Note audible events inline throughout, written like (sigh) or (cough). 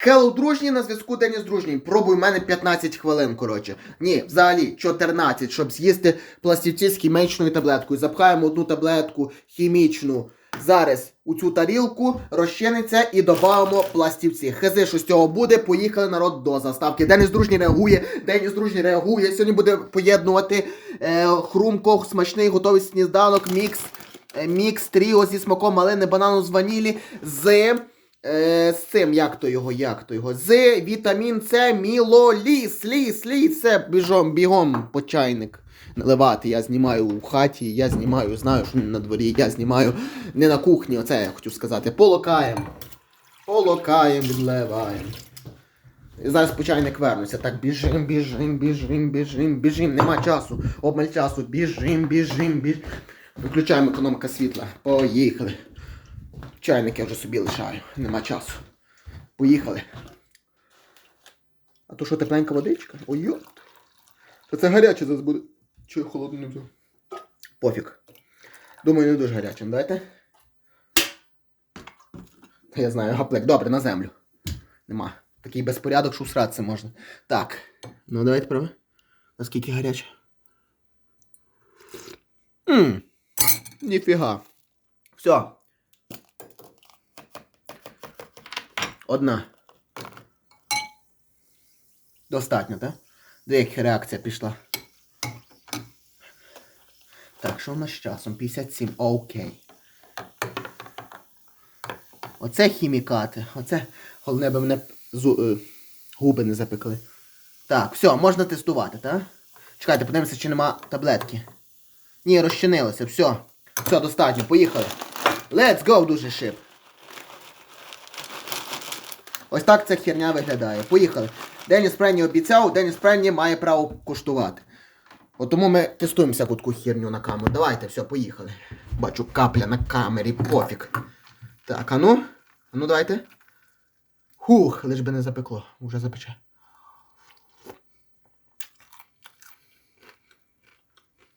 Келл дружній на зв'язку Деніс дружній. Пробуй в мене 15 хвилин, коротше. Ні, взагалі 14, щоб з'їсти пластівці з хімічною таблеткою. Запхаємо одну таблетку хімічну зараз у цю тарілку, розчиниться і додамо пластівці. Хези, що з цього буде, поїхали народ до заставки. Деніс дружній реагує, Деніс дружній реагує. Сьогодні буде поєднувати е, хрумко, смачний, готовий сніданок, мікс, е, мікс тріо зі смаком малини, банану з ванілі з. Е, з цим, як то його, як то його? З вітамін С, мілоліс, ліс, ліс, це бігом, бігом по чайник наливати. Я знімаю у хаті, я знімаю, знаю, що не на дворі, я знімаю не на кухні, оце я хочу сказати. Полокаєм. Полокаєм, відливаєм. Зараз по чайник вернуся. Так, біжим, біжим, біжим, біжим, біжим. Нема часу. Обмаль часу. Біжим, біжим, біжим. Виключаємо економика світла. Поїхали. Чайник я вже собі лишаю, нема часу. Поїхали. А то що тепленька водичка? Ой. Та це гаряче зараз буде. Чого я холодно не взяв? Пофіг. Думаю, не дуже гаряче. Ну, Давайте. Та я знаю, гаплик. Добре, на землю. Нема. Такий безпорядок, що всратися можна. Так. Ну давайте прави. Наскільки гаряче? Ммм. Ніфіга. Все. Одна. Достатньо, так? Деяка реакція пішла. Так, що в нас з часом? 57. Окей. Оце хімікати. Оце головне би мене зу, е, губи не запекли. Так, все, можна тестувати, так? Чекайте, подивимося, чи нема таблетки. Ні, розчинилося, все. Все, достатньо, поїхали. Let's go, дуже шип. Ось так ця херня виглядає. Поїхали. Деніс Пренні обіцяв, Деніс Пренні має право куштувати. От тому ми тестуємо всяку таку херню на камеру. Давайте, все, поїхали. Бачу капля на камері, пофіг. Так, а ну? А ну давайте. Хух, лиш би не запекло. Уже запече.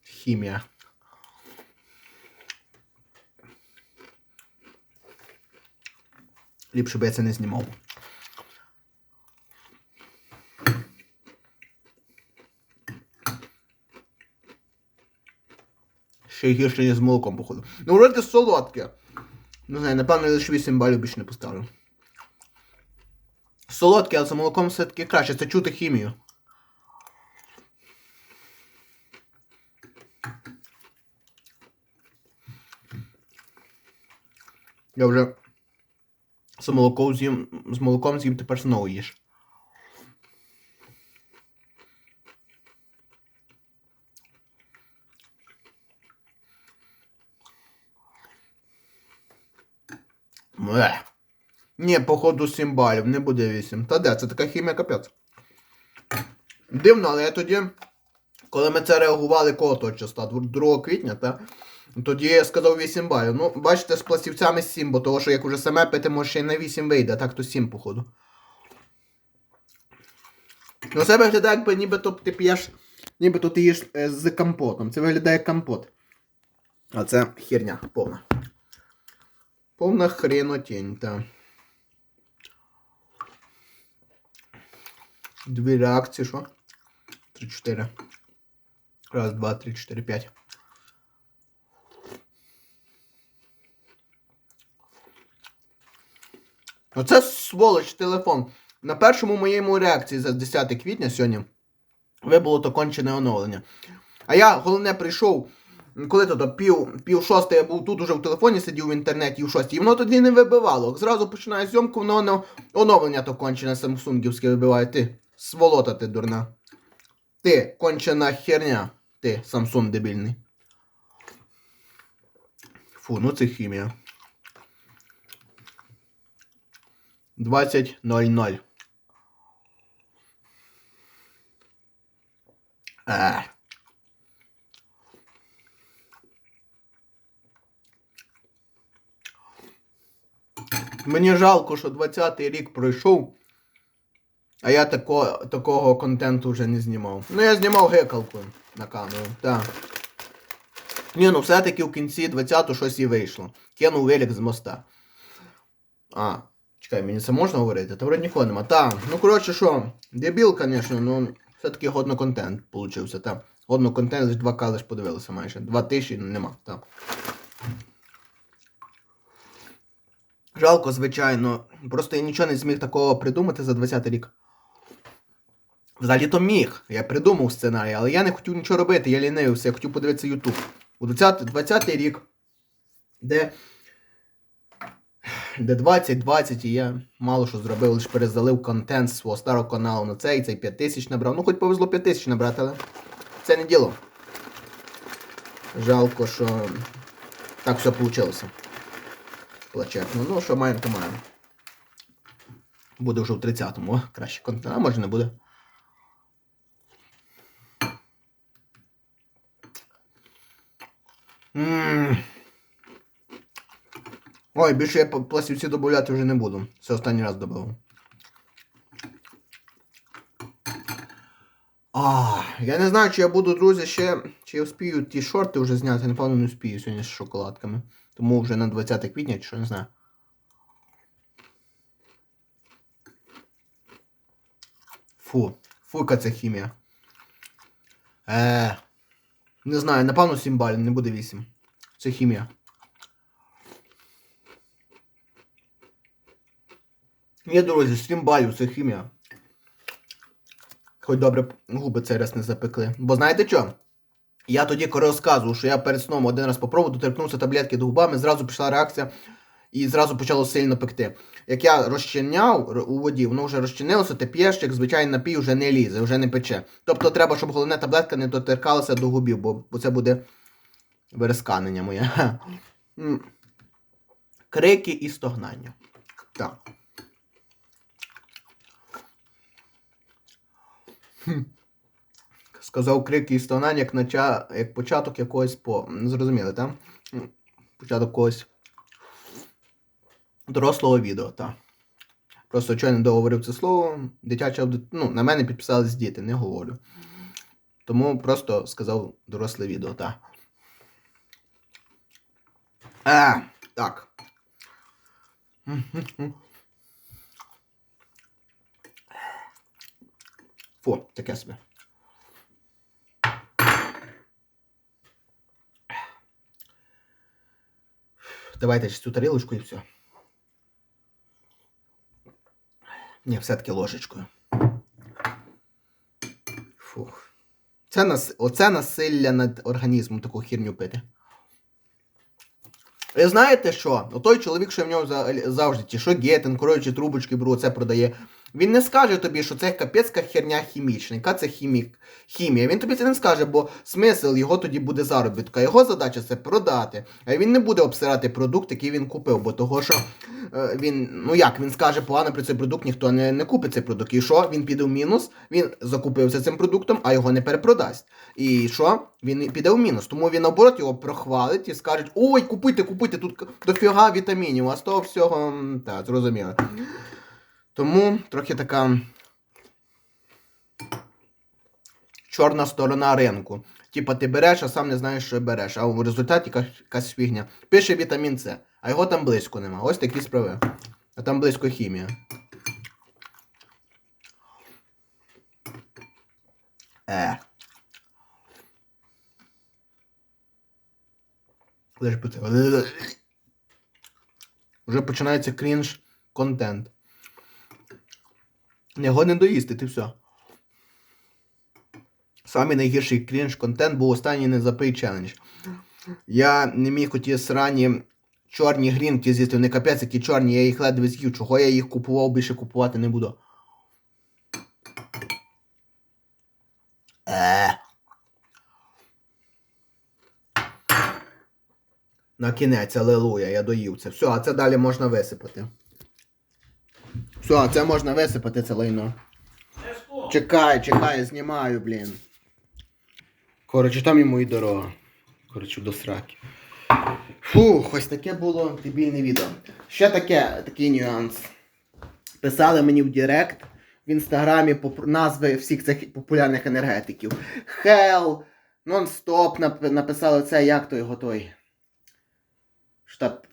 Хімія. Ліпше би я це не знімав. Ще гірше ніж з молоком, походу. Ну, вроде солодке. Не знаю, напевно, я лише 8 балів більше не поставлю. Солодке, але з молоком все-таки краще. Це чути хімію. Я вже з молоком з'їм, з молоком з'їм тепер знову їж. Ні, походу 7 балів, не буде 8. Та де, це така хімія капець. Дивно, але я тоді, коли ми це реагували кого того числа, 2 квітня, та, тоді я сказав 8 балів. Ну, бачите, з пластівцями 7, бо того, що як уже саме пити, може ще й на 8 вийде, так то 7, походу. Ну, це виглядає, якби нібито ти п'єш, нібито ти їш е, з компотом. Це виглядає як компот. А це херня повна. Повна хренотень, та. Дві реакції, що? Три-чотири. Раз, два, три, чотири, п'ять. Оце сволоч телефон. На першому моєму реакції за 10 квітня сьогодні вибуло то кончене оновлення. А я, головне, прийшов, коли то, то пів, пів шосте я був тут уже в телефоні, сидів в інтернеті в шостій, і воно тоді не вибивало. Зразу починає зйомку, воно не оновлення то кончене самсунгівське вибиває. Ти сволота ти дурна. Ти кончена херня. Ти Самсунг дебільний. Фу, ну це хімія. 20.00. Е. Мені жалко, що 20-й рік пройшов, а я тако, такого контенту вже не знімав. Ну я знімав гекалку на камеру, так. Ні, ну все-таки в кінці 20-го щось і вийшло. Кинув велик з моста. А, Чекай, мені це можна говорити? Та вроді нікого нема. Та, ну коротше що, дебіл, звісно, ну все-таки годно контент получився, та. Годно контент, лише 2К лиш подивилися майже. 2 тисячі нема, та. Жалко, звичайно. Просто я нічого не зміг такого придумати за 20 рік. Взагалі то міг. Я придумав сценарій, але я не хотів нічого робити, я лінився, я хотів подивитися Ютуб. У 20, 20 рік, де. Де 20-20 і я мало що зробив, лише перезалив контент з свого старого каналу на цей, цей 5 тисяч набрав. Ну, хоч повезло 5 тисяч набрати, але це не діло. Жалко, що так все вийшло. Плачетно. Ну, що маємо, то маємо. Буде вже в 30-му, краще контент, а може не буде. Ммм. Ой, більше я пластівці додати вже не буду. Це останній раз додав. А, я не знаю, чи я буду, друзі, ще. Чи я вспію ті шорти вже зняти, напевно, не вспію сьогодні з шоколадками. Тому вже на 20 квітня, чи що не знаю. Фу, фука це хімія. Е, не знаю, напевно 7 балів, не буде 8. Це хімія. Ні, друзі, 7 балів, це хімія. Хоч добре губи цей раз не запекли. Бо знаєте що? Я тоді, розказував, що я перед сном один раз попробував, доторкнувся таблетки до губами, зразу пішла реакція і зразу почало сильно пекти. Як я розчиняв у воді, воно вже розчинилося, ти п'єш, як звичайний напій вже не лізе, вже не пече. Тобто треба, щоб головне таблетка не доторкалася до губів, бо це буде вересканення моє. Крики і стогнання. Так. Сказав крики і стогнання, як, нача... як початок якогось по. Зрозуміли, так? Початок когось дорослого відео, так. Просто чого я не договорив це слово, дитяча ну, на мене підписались діти, не говорю. Тому просто сказав доросле відео, так. А, так. Фу, таке собі. Давайте цю тарілочку і все. Ні, все-таки ложечкою. Фух. Це нас... Оце насилля над організмом таку хірню пити. Ви знаєте що? Отой чоловік, що в нього завжди ті, що гетен, коротше, трубочки беру, це продає. Він не скаже тобі, що це капецька херня хімічна, яка це хімік, хімія. Він тобі це не скаже, бо смисл його тоді буде заробітка. Його задача це продати. А він не буде обсирати продукт, який він купив, бо того, що е, він, ну як, він скаже погано про цей продукт, ніхто не, не купить цей продукт. І що? Він піде в мінус, він закупився цим продуктом, а його не перепродасть. І що? Він піде в мінус. Тому він наоборот його прохвалить і скаже: ой, купуйте, купуйте, тут дофіга вітамінів, а з того всього, так, зрозуміло. Тому трохи така чорна сторона ринку. Типа ти береш, а сам не знаєш, що береш, а в результаті якась- фігня. Пише вітамін С, а його там близько нема. Ось такі справи. А там близько хімія. Е. Лиш би це. Вже починається крінж контент. Не годен доїсти, ти все. Самий найгірший крінж контент був останній не запий челендж. Я не міг оті срані чорні грінки з'їсти, вони капець, які чорні, я їх ледве з'їв. Чого я їх купував, більше купувати не буду. Е. На кінець, алелуя, я доїв це. Все, а це далі можна висипати. Все, це можна висипати, це лайно. Чекай, чекай, знімаю, блін. Коротше, там йому і дорога. Коротше, до сраки. Фух, ось таке було дебільне відео. Ще таке, такий нюанс. Писали мені в Директ в інстаграмі назви всіх цих популярних енергетиків. Hell, Нон-стоп нап- написали це, як той його той.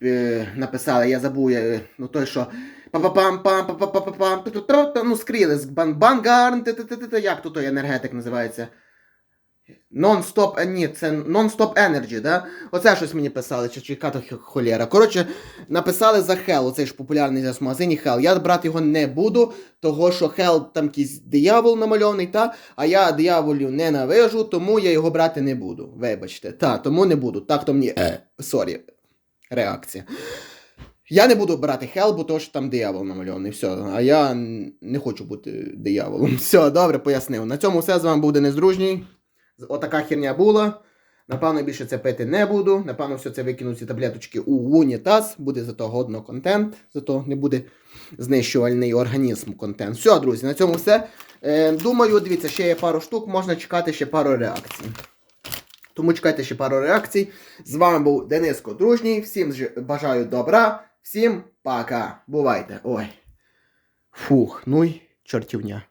Е, написали, я забув, я, ну той, що Па-па-пам, пам, па-па-па-пам, ту-ту-ту-ту, ну скрілес, бан бангарн, як тут той енергетик називається? Non-stop, ні, це Non-stop Energy, да? Оце щось мені писали, чи, хі- холєра. Коротше, написали за Hell, оцей ж популярний зараз в магазині Hell. Я брати його не буду, того що Hell там якийсь диявол намальований, та? А я дияволів ненавижу, тому я його брати не буду. Вибачте. Та, тому не буду. Так то мені. Е, сорі. Реакція. Я не буду брати Hell, бо то що там диявол намальований. Все. А я не хочу бути дияволом. (laughs) Все, добре, пояснив. На цьому все з вами буде нездружній. Отака херня була. Напевно, більше це пити не буду. Напевно, все це викину ці таблеточки у унітаз. Буде зато годно контент, зато не буде знищувальний організм контент. Все, друзі, на цьому все. Е, думаю, дивіться, ще є пару штук, можна чекати ще пару реакцій. Тому чекайте ще пару реакцій. З вами був Дениско Дружній. Всім бажаю добра. Всім пока. Бувайте. Ой. Фух, ну й чортівня.